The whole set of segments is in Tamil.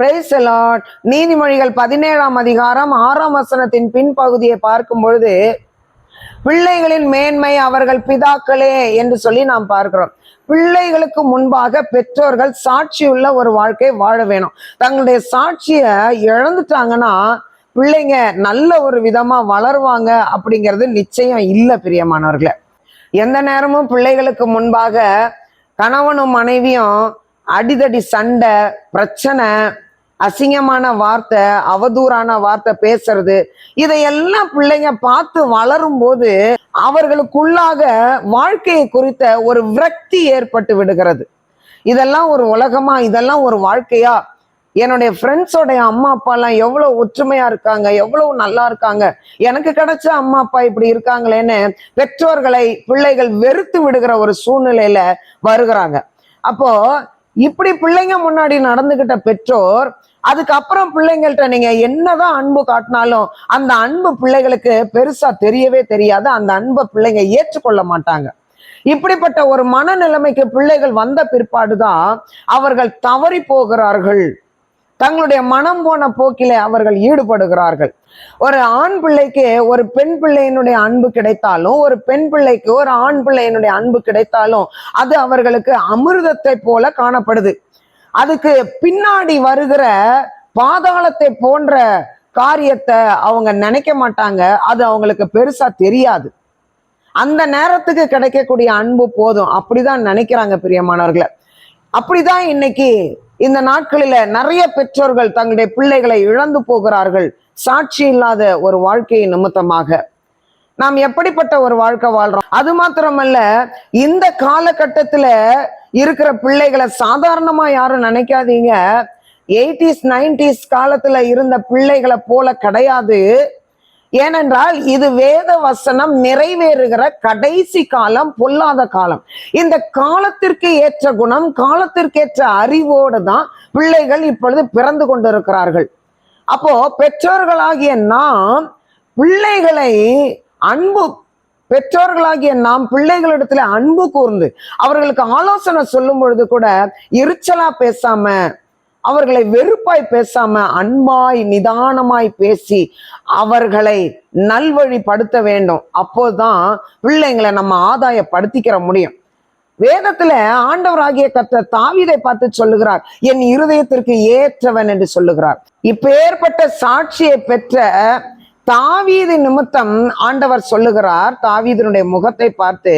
பிரைஸ் லார்ட் நீதிமொழிகள் பதினேழாம் அதிகாரம் ஆறாம் வசனத்தின் பின்பகுதியை பார்க்கும் பொழுது பிள்ளைகளின் மேன்மை அவர்கள் பிதாக்களே என்று சொல்லி நாம் பார்க்கிறோம். பிள்ளைகளுக்கு முன்பாக பெற்றோர்கள் சாட்சியுள்ள ஒரு வாழ்க்கை வாழ வேணும். தங்களுடைய சாட்சியை இழந்துட்டாங்கன்னா பிள்ளைங்க நல்ல ஒரு விதமா வளருவாங்க அப்படிங்கிறது நிச்சயம் இல்லை பிரியமானவர்களை. எந்த நேரமும் பிள்ளைகளுக்கு முன்பாக கணவனும் மனைவியும் அடிதடி சண்டை பிரச்சனை அசிங்கமான வார்த்தை அவதூறான வார்த்தை பேசுறது இதையெல்லாம் பிள்ளைங்க பார்த்து வளரும் போது அவர்களுக்குள்ளாக வாழ்க்கையை குறித்த ஒரு விரக்தி ஏற்பட்டு விடுகிறது. இதெல்லாம் ஒரு உலகமா? இதெல்லாம் ஒரு வாழ்க்கையா? என்னுடைய ஃப்ரெண்ட்ஸோடைய அம்மா அப்பா எல்லாம் எவ்வளவு ஒற்றுமையா இருக்காங்க எவ்வளவு நல்லா இருக்காங்க. எனக்கு கிடைச்ச அம்மா அப்பா இப்படி இருக்காங்களேன்னு பெற்றோர்களை பிள்ளைகள் வெறுத்து விடுகிற ஒரு சூழ்நிலையில வருகிறாங்க. அப்போ இப்படி பிள்ளைங்க முன்னாடி நடந்துகிட்ட பெற்றோர் அதுக்கப்புறம் பிள்ளைங்கள்ட்ட நீங்க என்னதான் அன்பு காட்டினாலும் அந்த அன்பு பிள்ளைகளுக்கு பெருசா தெரியவே தெரியாது. அந்த அன்பை பிள்ளைங்க ஏற்றுக்கொள்ள மாட்டாங்க. இப்படிப்பட்ட ஒரு மனநிலைமைக்கு பிள்ளைகள் வந்த பிற்பாடுதான் அவர்கள் தவறி போகிறார்கள். தங்களுடைய மனம் போன போக்கிலே அவர்கள் ஈடுபடுகிறார்கள். ஒரு ஆண் பிள்ளைக்கு ஒரு பெண் பிள்ளையினுடைய அன்பு கிடைத்தாலும் ஒரு பெண் பிள்ளைக்கு ஒரு ஆண் பிள்ளையினுடைய அன்பு கிடைத்தாலும் அது அவர்களுக்கு அமிர்தத்தை போல காணப்படுது. அதுக்கு பின்னாடி வருகிற பாதாளத்தை போன்ற காரியத்தை அவங்க நினைக்க மாட்டாங்க. அது அவங்களுக்கு பெருசா தெரியாது. அந்த நேரத்துக்கு கிடைக்கக்கூடிய அன்பு போதும். அப்படிதான் நினைக்கிறாங்க பிரியமானவர்களை. அப்படிதான் இன்னைக்கு இந்த நாட்களில நிறைய பெற்றோர்கள் தங்களுடைய பிள்ளைகளை இழந்து போகிறார்கள். சாட்சி இல்லாத ஒரு வாழ்க்கையை நிமித்தமாக. நாம் எப்படிப்பட்ட ஒரு வாழ்க்கை வாழ்றோம்? அது மாத்திரமல்ல இந்த காலகட்டத்துல இருக்கிற பிள்ளைகளை சாதாரணமா யாரும் நினைக்காதீங்க. எயிட்டிஸ் நைன்டிஸ் காலத்துல இருந்த பிள்ளைகளை போல கிடையாது. ஏனென்றால் இது வேத வசனம் நிறைவேறுகிற கடைசி காலம் பொல்லாத காலம். இந்த காலத்திற்கு ஏற்ற குணம் காலத்திற்கேற்ற அறிவோடு தான் பிள்ளைகள் இப்பொழுது பிறந்து கொண்டிருக்கிறார்கள். அப்போ பெற்றோர்களாகிய நாம் பிள்ளைகளை அன்பு பெற்றோர்களாகிய நாம் பிள்ளைகளிடத்துல அன்பு கூர்ந்து அவர்களுக்கு ஆலோசனை சொல்லும் பொழுது கூட எரிச்சலா பேசாம அவர்களை வெறுப்பாய் பேசாம அன்பாய் நிதானமாய் பேசி அவர்களை நல்வழிப்படுத்த வேண்டும். அப்போதான் பிள்ளைங்களை நம்ம ஆதாயப்படுத்திக்கிற முடியும். வேதத்துல ஆண்டவராகிய கத்த தாவிதை பார்த்து சொல்லுகிறார் என் இருதயத்திற்கு ஏற்றவன் என்று சொல்லுகிறார். இப்பேற்பட்ட சாட்சியை பெற்ற தாவீது நிமித்தம் ஆண்டவர் சொல்லுகிறார் தாவீதனுடைய முகத்தை பார்த்து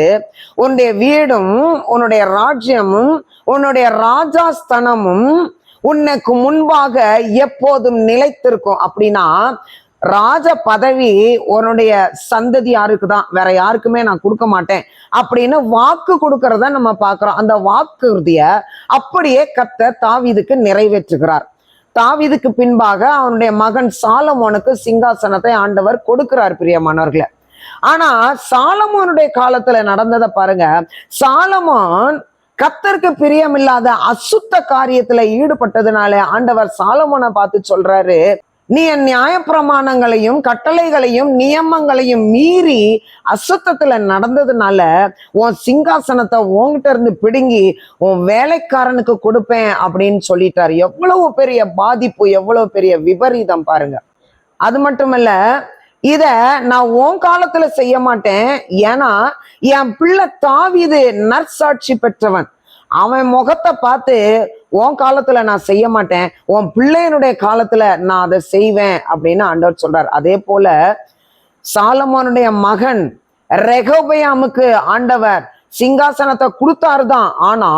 உன்னுடைய வீடும் உன்னுடைய ராஜ்யமும் உன்னுடைய ராஜாஸ்தனமும் உனக்கு முன்பாக எப்போதும் நிலைத்திருக்கும். அப்படின்னா ராஜ பதவி உன்னுடைய சந்ததி யாருக்கு தான் வேற யாருக்குமே நான் கொடுக்க மாட்டேன். அப்படின்னு வாக்கு கொடுக்கறத நம்ம பார்க்கிறோம். அந்த வாக்குறுதிய அப்படியே கத்த தாவீதுக்கு நிறைவேற்றுகிறார். தாவிதுக்கு பின்பாக அவனுடைய மகன் சாலமோனுக்கு சிங்காசனத்தை ஆண்டவர் கொடுக்கிறார் பிரியமானவர்களை. ஆனா சாலமோனுடைய காலத்துல நடந்ததை பாருங்க. சாலமோன் கத்தருக்கு பிரியமில்லாத அசுத்த காரியத்துல ஈடுபட்டதுனால ஆண்டவர் சாலமோனை பார்த்து சொல்றாரு நீ என் நியாயப்பிரமாணங்களையும் கட்டளைகளையும் நியமங்களையும் மீறி அசுத்தத்துல நடந்ததுனால உன் சிங்காசனத்தை உன்கிட்ட இருந்து பிடுங்கி உன் வேலைக்காரனுக்கு கொடுப்பேன் அப்படின்னு சொல்லிட்டாரு. எவ்வளவு பெரிய பாதிப்பு எவ்வளவு பெரிய விபரீதம் பாருங்க. அது மட்டுமல்ல இத நான் உன் காலத்துல செய்ய மாட்டேன். ஏன்னா என் பிள்ளை தாவிது நற்சாட்சி பெற்றவன். அவன் முகத்தை பார்த்து உன் காலத்துல நான் செய்ய மாட்டேன் உன் பிள்ளையனுடைய காலத்துல நான் அதை செய்வேன் அப்படின்னு ஆண்டவர் சொல்றார். அதே போல சாலமானுடைய மகன் ரெகோபயாமுக்கு ஆண்டவர் சிங்காசனத்தை கொடுத்தாரு தான். ஆனா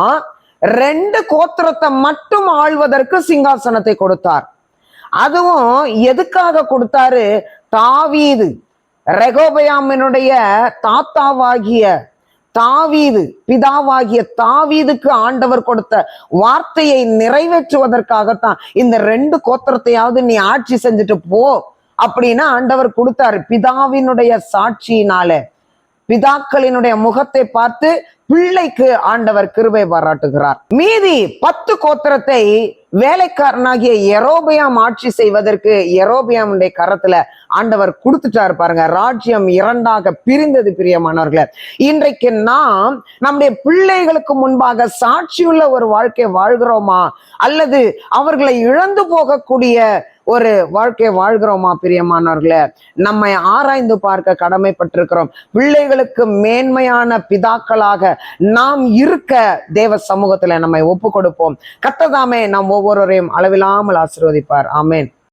ரெண்டு கோத்திரத்தை மட்டும் ஆள்வதற்கு சிங்காசனத்தை கொடுத்தார். அதுவும் எதுக்காக கொடுத்தாரு? தாவீது ரெகோபயாமினுடைய தாத்தாவாகிய தாவீது பிதாவாகிய தாவீதுக்கு ஆண்டவர் கொடுத்த வார்த்தையை நிறைவேற்றுவதற்காகத்தான் இந்த ரெண்டு கோத்திரத்தையாவது நீ ஆட்சி செஞ்சுட்டு போ. அப்படின்னு ஆண்டவர் கொடுத்தாரு. பிதாவினுடைய சாட்சியினால. பிதாக்களினுடைய முகத்தை பார்த்து பிள்ளைக்கு ஆண்டவர் கிருபை பாராட்டுகிறார். மீதி பத்து கோத்திரத்தை வேலைக்காரனாகிய எரோபியாம் ஆட்சி செய்வதற்கு எரோபியாமுடைய கரத்துல ஆண்டவர் கொடுத்துட்டாரு பாருங்க. ராஜ்யம் இரண்டாக பிரிந்தது பிரியமானவர்களே. இன்றைக்கு நாம் நம்முடைய பிள்ளைகளுக்கு முன்பாக சாட்சியுள்ள ஒரு வாழ்க்கை வாழ்கிறோமா? அல்லது அவர்களை இழந்து போகக்கூடிய ஒரு வாழ்க்கையை வாழ்கிறோமா பிரியமானவர்களே? நம்மை ஆராய்ந்து பார்க்க கடமைப்பட்டிருக்கிறோம். பிள்ளைகளுக்கு மேன்மையான பிதாக்களாக நாம் இருக்க தேவ சமூகத்துல நம்மை ஒப்பு கொடுப்போம் கத்ததாமே நாம் ஒவ்வொருவரையும் அளவில்லாமல் ஆசிர்வதிப்பார். ஆமேன்.